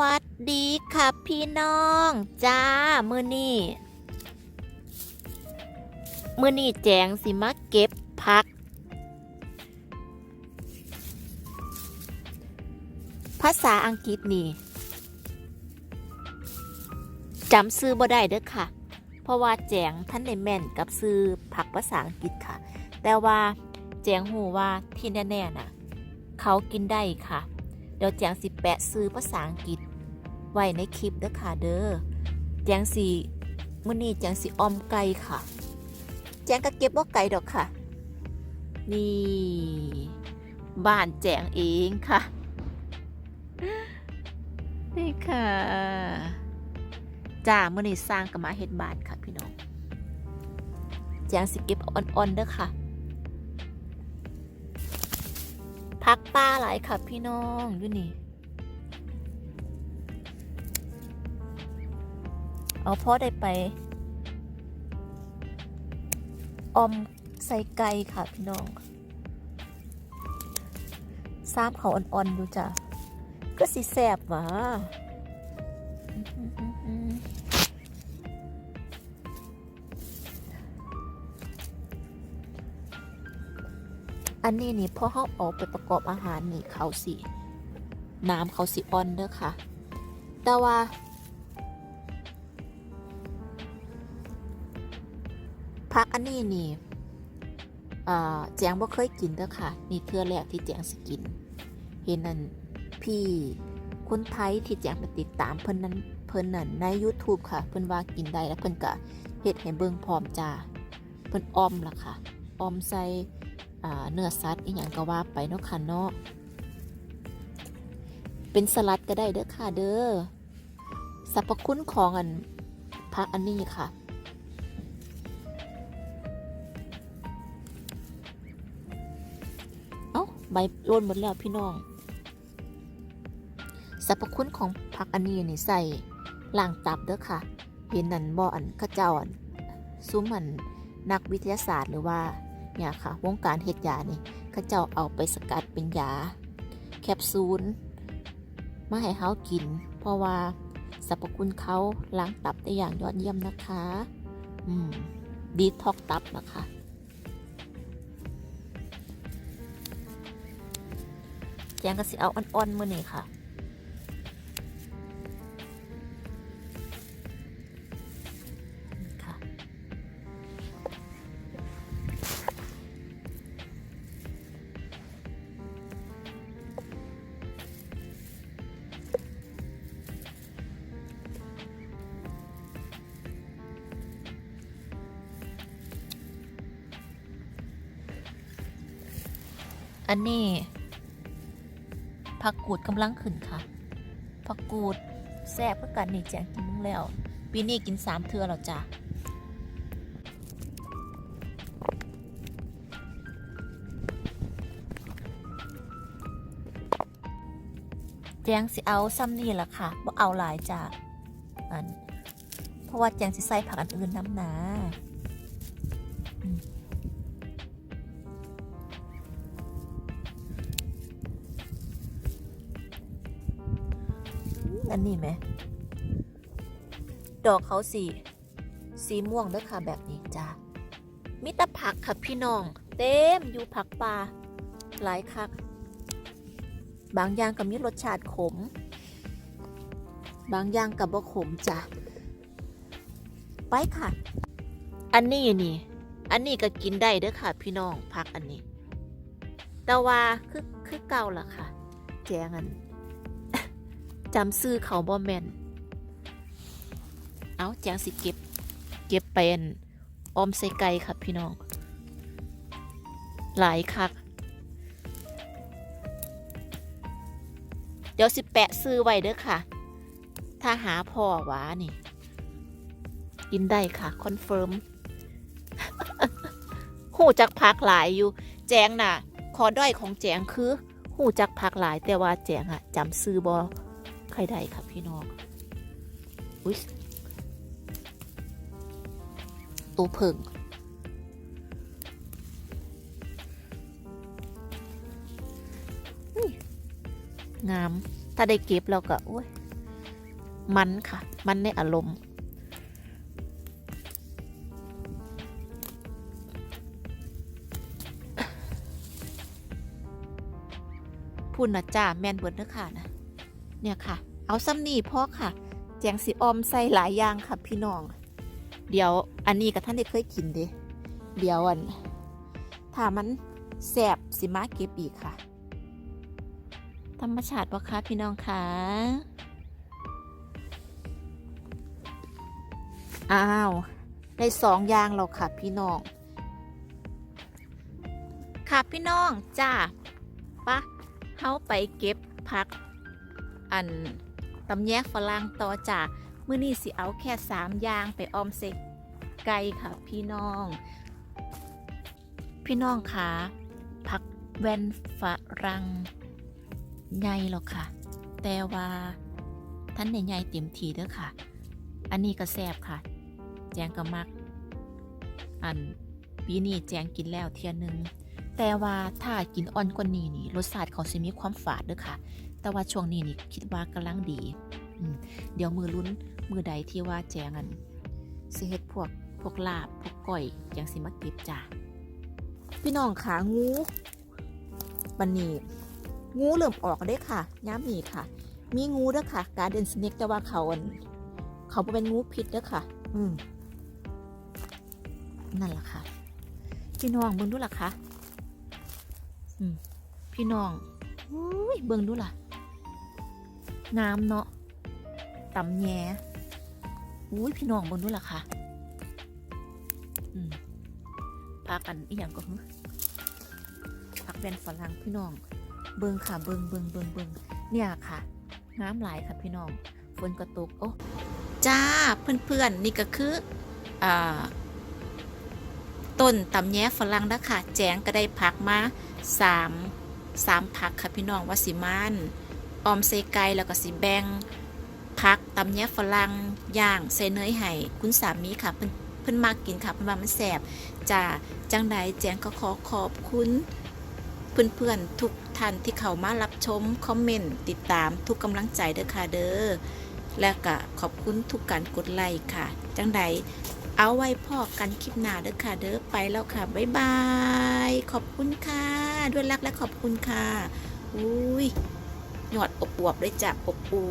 วัสดีค่ะพี่น้อง จ้า มือนี่มือนี่แจงสิมาเก็บพัก ภาษาอังกฤษนี่จำซื้อบ่ได้เด้อค่ะ เพราะว่าแจงท่านในแม่นกับซื้อผักภาษาอังกฤษค่ะ แต่ว่าแจงหูว่าที่แน่ๆน่ะ เขากินได้ค่ะ เดี๋ยวแจงสิแปะซื้อภาษาอังกฤษ ไว้ในคลิปเด้อค่ะเด้อแจงสิมื้อนี้แจงสิออมไก่ค่ะ แจงก็เก็บบ่ไก่ดอกค่ะ นี่ บ้านแจงเองค่ะ นี่ค่ะจ้ามื้อนี้สร้างกับมาเฮ็ดบ้านค่ะพี่น้องแจงสิเก็บอ่อนๆเด้อค่ะพักป้าหลายค่ะพี่น้องอยู่นี่ เอาพ่อได้ไปอมใส่ไก่ค่ะพี่น้องซ้ำเขาอ่อนๆดูจ้ะก็สิแสบหวะอันนี้นี่พอเขาเออกไปประกอบอาหารนี่เขาสิ น้ำเขาสิอ่อนเด้อค่ะ แต่ว่า พักอันนี้นี่แจงบ่เคยกินเด้อค่ะ นี่เทื่อแรกที่แจงสิกิน เห็นนั่นพี่คนไทยที่แจงไปติดตามเพิ่นนั้นเพิ่นนั่นใน YouTube ค่ะ เพิ่นว่ากินได้แล้วเพิ่นก็เฮ็ดให้เบิ่งพร้อมจ้าเพิ่นออมล่ะค่ะออมใส่เนื้อสัตว์อีหยังก็ว่าไปเนาะค่ะเนาะเป็นสลัดก็ได้เด้อค่ะเด้อสรรพคุณของอันพักอันนี้ค่ะ ใบร่นหมดแล้วพี่น้องสรรพคุณของผักอันนี้นี่ใส่ล่างตับเด้อค่ะเห็นนันบ่อันข้าเจ้าอันซุ้มอันนักวิทยาศาสตร์หรือว่าเนี่ยค่ะ วงการเฮ็ดยานี่ข้าเจ้าเอาไปสกัดเป็นยา แคปซูลมาให้เฮากิน เพราะว่าสรรพคุณเขาล้างตับได้อย่างยอดเยี่ยมนะคะ อืม ดีท็อกตับนะคะ แจงก็สิเอาอ่อนๆมือนี่ค่ะค่ะอันนี้ ผักกูดกำลังขึ้นค่ะผักกูดแซ่บเพื่อกันนี่แจงกินมึงแล้ว ปีนี้กินสามเทือแล้วจ้ะแจงสิเอาซ้ำนี่แหละค่ะบ่าเอาหลายจ้ะอันเพราะว่าแจงสิใส่ผักอันอื่นน้ำหนา อันนี้ไหม ดอกเขาสีสีม่วงเด้อค่ะแบบนี้จ้ามิตรผักค่ะพี่น้อง เต็มอยู่ผักปลาหลายคัก บางอย่างก็มีรสชาติขม บางอย่างกับบ่ขมจ้ะไปค่ะ อันนี้นี่ อันนี้ก็กินได้เด้อค่ะ พี่น้องผักอันนี้ แต่ว่าคือคือเก่าล่ะค่ะ แจงอัน จำซื้อเขาบ่แม่น เอาแจงสิเก็บ เก็บเป็นออมใส่ไก่ครับพี่น้อง หลายคัก เดี๋ยวสิแปะซื้อไว้เด้อค่ะ ถ้าหาพ่อหวานี่ กินได้ค่ะ คอนเฟิร์มหูจักพักหลายอยู่ แจงน่ะขอด้อยของแจงคือหูจักพักหลายแต่ว่าแจงอะจำซื้อบอ ใครได้ครับพี่น้องอุ้ยตัวเพิงงาม ถ้าได้เก็บแล้วก็โอ้ยมันค่ะ มันในอารมณ์พูดนะจ้าแมนเบิร์ดเด้อค่ะนะ เนี่ยค่ะ เอาซ้ำนี่พ่อค่ะ แจงสีออมใส่หลายอย่างค่ะพี่น้อง เดี๋ยวอันนี้กับท่านได้เคยกินเด้เดี๋ยวอัน ถ้ามันแสบสิมาเก็บอีกค่ะ ธรรมชาติปะคะพี่น้องคะอ้าวได้สองอย่างแล้วค่ะพี่น้อง ค่ะพี่น้องจ้าปะเฮาไปเก็บผักอัน ตำแยกฝรั่งต่อจ้ามื้อนี้สิเอาแค่สามอย่างไปออมเซกไก่ค่ะพี่น้อง พี่น้องคะผักแวนฝรั่งใหญ่หรอกค่ะ แต่ว่าท่านในใหญ่เต็มทีเด้อค่ะ อันนี้ก็แซ่บค่ะ แจงก็มัก อันปีนี้แจงกินแล้วเทียนหนึ่งแต่ว่าถ้ากินอ่อนกว่านี้นี่รสชาติเขาสิมีความฝาดเด้อค่ะ แต่ว่าช่วงนี้นี่คิดว่ากำลังดีอืเดี๋ยวมือลุ้นมือใดที่ว่าแจงอันสิเฮ็ดพวกพวกลาบพวกก้อยจังสิมาเก็บจ้าพี่น้องขางูบันนี้งูเริ่มออกได้ค่ะย้ำนี่ค่ะ มีงูด้อค่ะการเดนสเน็กแต่ว่าเขาเขาเป็นงูพิษด้อค่ะ อืมนั่นแหละค่ะ พี่น้องเบิ่งดูล่ะค่ะ อืมพี่น้องอุ้ยเบิ่งดูล่ะ งามเนาะตำแยอุ้ยพี่น้องบิ่งดูล่ะค่ะพากันอีหยังก็ฮึพักแบนฝรั่งพี่น้อง เบิงค่ะ เบิงเบิงเบิงเบิงเนี่ยค่ะงามหลายค่ะพี่น้องฝนก็ตกโอ้จ้าเพื่อนๆนี่ก็คืออ่าต้นตำแยฝรั่งนะค่ะ แจงก็ได้พักมาสามสามผักค่ะพี่น้องว่าสิมาน อมใส่ไก่แล้วก็สิแบงพักตำแยฝรั่งย่างใสเนยไห้คุณสามีค่ะเพิ่นเพิ่นมากกินค่ะเพิ่นว่ามันแสบจ้าจังใดแจงก็ขอขอบคุณเพื่อนๆทุกท่านที่เข้ามารับชม คอมเมนต์ ติดตามทุกกำลังใจเด้อค่ะเด้อและก็ขอบคุณทุกการกดไลค์ค่ะ จังใดเอาไว้พอกันคลิปหน้าเด้อค่ะเด้อไปแล้วค่ะ บ๊ายบาย ขอบคุณค่ะ ด้วยรักและขอบคุณค่ะ อุ้ย หยอดอบอวบได้วยจากอบอู